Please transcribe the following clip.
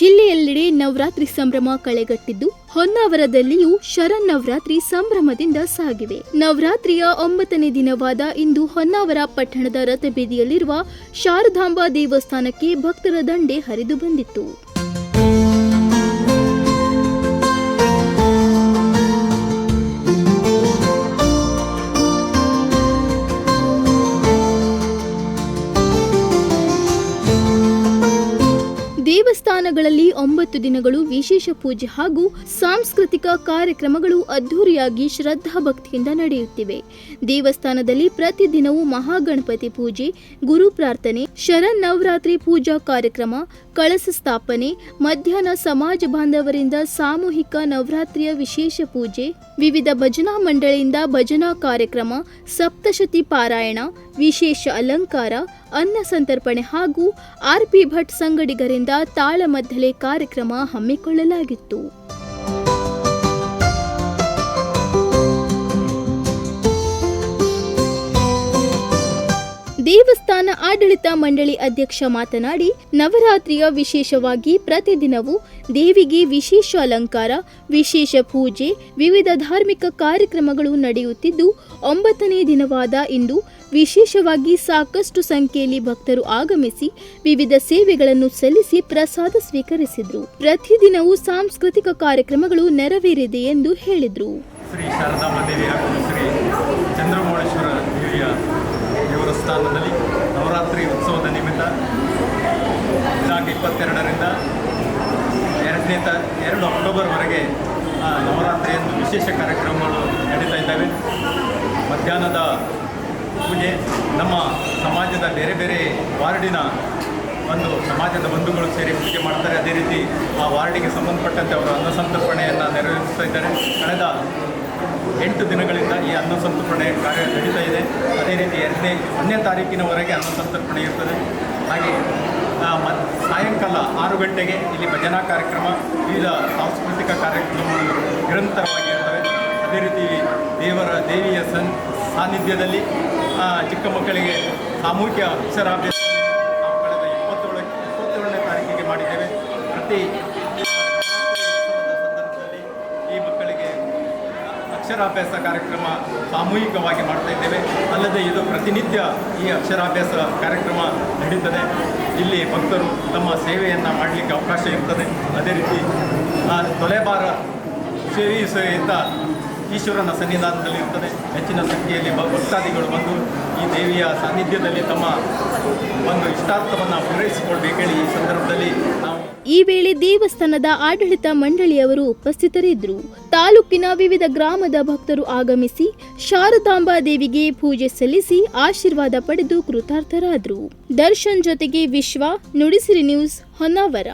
ಶರನ್ನವರಾತ್ರಿ ಸಂಭ್ರಮ ಕಳೆಗಟ್ಟಿದ್ದು, ಹೊನ್ನಾವರದಲ್ಲಿಯೂ ಶರನ್ನವರಾತ್ರಿ ಸಂಭ್ರಮದಿಂದ ಸಾಗಿವೆ. ನವರಾತ್ರಿಯ ಒಂಬತ್ತನೇ ದಿನವಾದ ಇಂದು ಹೊನ್ನಾವರ ಪಟ್ಟಣದ ರಥಬೀದಿಯಲ್ಲಿರುವ ಶಾರದಾಂಬಾ ದೇವಸ್ಥಾನಕ್ಕೆ ಭಕ್ತರ ದಂಡೆ ಹರಿದು ಬಂದಿತ್ತು. ದೇವಸ್ಥಾನಗಳಲ್ಲಿ ಒಂಬತ್ತು ದಿನಗಳು ವಿಶೇಷ ಪೂಜೆ ಹಾಗೂ ಸಾಂಸ್ಕೃತಿಕ ಕಾರ್ಯಕ್ರಮಗಳು ಅದ್ಧೂರಿಯಾಗಿ ಶ್ರದ್ಧಾ ಭಕ್ತಿಯಿಂದ ನಡೆಯುತ್ತಿವೆ. ದೇವಸ್ಥಾನದಲ್ಲಿ ಪ್ರತಿದಿನವೂ ಮಹಾಗಣಪತಿ ಪೂಜೆ, ಗುರು ಪ್ರಾರ್ಥನೆ, ಶರನ್ನವರಾತ್ರಿ ಪೂಜಾ ಕಾರ್ಯಕ್ರಮ ಕಳಸ ಸ್ಥಾಪನೆ, ಮಧ್ಯಾಹ್ನ ಸಮಾಜ ಬಾಂಧವರಿಂದ ಸಾಮೂಹಿಕ ನವರಾತ್ರಿಯ ವಿಶೇಷ ಪೂಜೆ, ವಿವಿಧ ಭಜನಾ ಮಂಡಳಿಯಿಂದ ಭಜನಾ ಕಾರ್ಯಕ್ರಮ, ಸಪ್ತಶತಿ ಪಾರಾಯಣ, ವಿಶೇಷ ಅಲಂಕಾರ, ಅನ್ನ ಸಂತರ್ಪಣೆ ಹಾಗೂ ಆರ್ಪಿ ಭಟ್ ಸಂಗಡಿಗರಿಂದ ತಾಳಮದ್ದಲೆ ಕಾರ್ಯಕ್ರಮ ಹಮ್ಮಿಕೊಳ್ಳಲಾಗಿತ್ತು. ದೇವಸ್ಥಾನ ಆಡಳಿತ ಮಂಡಳಿ ಅಧ್ಯಕ್ಷ ಮಾತನಾಡಿ, ನವರಾತ್ರಿಯ ವಿಶೇಷವಾಗಿ ಪ್ರತಿದಿನವೂ ದೇವಿಗೆ ವಿಶೇಷ ಅಲಂಕಾರ, ವಿಶೇಷ ಪೂಜೆ, ವಿವಿಧ ಧಾರ್ಮಿಕ ಕಾರ್ಯಕ್ರಮಗಳು ನಡೆಯುತ್ತಿದ್ದು, ಒಂಬತ್ತನೇ ದಿನವಾದ ಇಂದು ವಿಶೇಷವಾಗಿ ಸಾಕಷ್ಟು ಸಂಖ್ಯೆಯಲ್ಲಿ ಭಕ್ತರು ಆಗಮಿಸಿ ವಿವಿಧ ಸೇವೆಗಳನ್ನು ಸಲ್ಲಿಸಿ ಪ್ರಸಾದ ಸ್ವೀಕರಿಸಿದ್ರು. ಪ್ರತಿದಿನವೂ ಸಾಂಸ್ಕೃತಿಕ ಕಾರ್ಯಕ್ರಮಗಳು ನೆರವೇರಿದೆ ಎಂದು ಹೇಳಿದ್ರು. ಶ್ರೀ ಶಾರದಾಂಬ ದೇವಿ ಶ್ರೀ ಚಂದ್ರಮೌಳೇಶ್ವರ ದೇವಿಯ ದೇವರ ಇಪ್ಪತ್ತೆರಡರಿಂದ ಎರಡನೇ ತ ಎರಡು ಅಕ್ಟೋಬರ್ವರೆಗೆ ನವರಾತ್ರಿಯಂದು ವಿಶೇಷ ಕಾರ್ಯಕ್ರಮಗಳು ನಡೀತಾ ಇದ್ದಾವೆ. ಮಧ್ಯಾಹ್ನದ ಪೂಜೆ, ನಮ್ಮ ಸಮಾಜದ ಬೇರೆ ಬೇರೆ ವಾರ್ಡಿನ ಒಂದು ಸಮಾಜದ ಬಂಧುಗಳು ಸೇರಿ ಪೂಜೆ ಮಾಡ್ತಾರೆ. ಅದೇ ರೀತಿ ಆ ವಾರ್ಡಿಗೆ ಸಂಬಂಧಪಟ್ಟಂತೆ ಅವರು ಅನ್ನಸಂತರ್ಪಣೆಯನ್ನು ನೆರವೇರಿಸ್ತಾ ಇದ್ದಾರೆ. ಕಳೆದ ಎಂಟು ದಿನಗಳಿಂದ ಈ ಅನ್ನಸಂತರ್ಪಣೆ ಕಾರ್ಯ ನಡೀತಾ ಇದೆ. ಅದೇ ರೀತಿ ಎರಡನೇ, ಒಂದನೇ ತಾರೀಕಿನವರೆಗೆ ಅನ್ನಸಂತರ್ಪಣೆ ಇರ್ತದೆ. ಹಾಗೆ ಸಾಯಂಕಾಲ ಆರು ಗಂಟೆಗೆ ಇಲ್ಲಿ ಭಜನಾ ಕಾರ್ಯಕ್ರಮ, ವಿವಿಧ ಸಾಂಸ್ಕೃತಿಕ ಕಾರ್ಯಕ್ರಮಗಳು ನಿರಂತರವಾಗಿರ್ತವೆ ಅದೇ ರೀತಿ ದೇವರ, ದೇವಿಯ ಸನ್, ಸಾನ್ನಿಧ್ಯದಲ್ಲಿ ಚಿಕ್ಕ ಮಕ್ಕಳಿಗೆ ಸಾಮೂಹಿಕ ಅಕ್ಷರಾಭ್ಯಾಸ ನಾವು ಕಳೆದ ಇಪ್ಪತ್ತೇಳು ಇಪ್ಪತ್ತೇಳನೇ ತಾರೀಕಿಗೆ ಮಾಡಿದ್ದೇವೆ. ಪ್ರತಿ ಅಕ್ಷರಾಭ್ಯಾಸ ಕಾರ್ಯಕ್ರಮ ಸಾಮೂಹಿಕವಾಗಿ ಮಾಡ್ತಾ ಇದ್ದೇವೆ. ಅಲ್ಲದೆ ಇದು ಪ್ರತಿನಿತ್ಯ ಈ ಅಕ್ಷರಾಭ್ಯಾಸ ಕಾರ್ಯಕ್ರಮ ನಡೀತದೆ. ಇಲ್ಲಿ ಭಕ್ತರು ತಮ್ಮ ಸೇವೆಯನ್ನು ಮಾಡಲಿಕ್ಕೆ ಅವಕಾಶ ಇರ್ತದೆ. ಅದೇ ರೀತಿ ತೊಲೆಬಾರ ಸೇವಿಸುವಂಥ ಈಶ್ವರನ ಸನ್ನಿಧಾನದಲ್ಲಿ ಇರ್ತದೆ. ಹೆಚ್ಚಿನ ಸಂಖ್ಯೆಯಲ್ಲಿ ಭಕ್ತಾದಿಗಳು ಬಂದು ಈ ದೇವಿಯ ಸಾನ್ನಿಧ್ಯದಲ್ಲಿ ತಮ್ಮ ಒಂದು ಇಷ್ಟಾರ್ಥವನ್ನು ಪೂರೈಸಿಕೊಳ್ಬೇಕೇಳಿ ಈ ಸಂದರ್ಭದಲ್ಲಿ ನಾವು ಈ ವೇಳೆ ದೇವಸ್ಥಾನದ ಆಡಳಿತ ಮಂಡಳಿಯವರು ಉಪಸ್ಥಿತರಿದ್ದರು. ತಾಲೂಕಿನ ವಿವಿಧ ಗ್ರಾಮದ ಭಕ್ತರು ಆಗಮಿಸಿ ಶಾರದಾಂಬಾ ದೇವಿಗೆ ಪೂಜೆ ಸಲ್ಲಿಸಿ ಆಶೀರ್ವಾದ ಪಡೆದು ಕೃತಾರ್ಥರಾದರು. ದರ್ಶನ್ ಜೊತೆಗೆ ವಿಶ್ವ ನುಡಿಸಿರಿ ನ್ಯೂಸ್ ಹೊನ್ನಾವರ.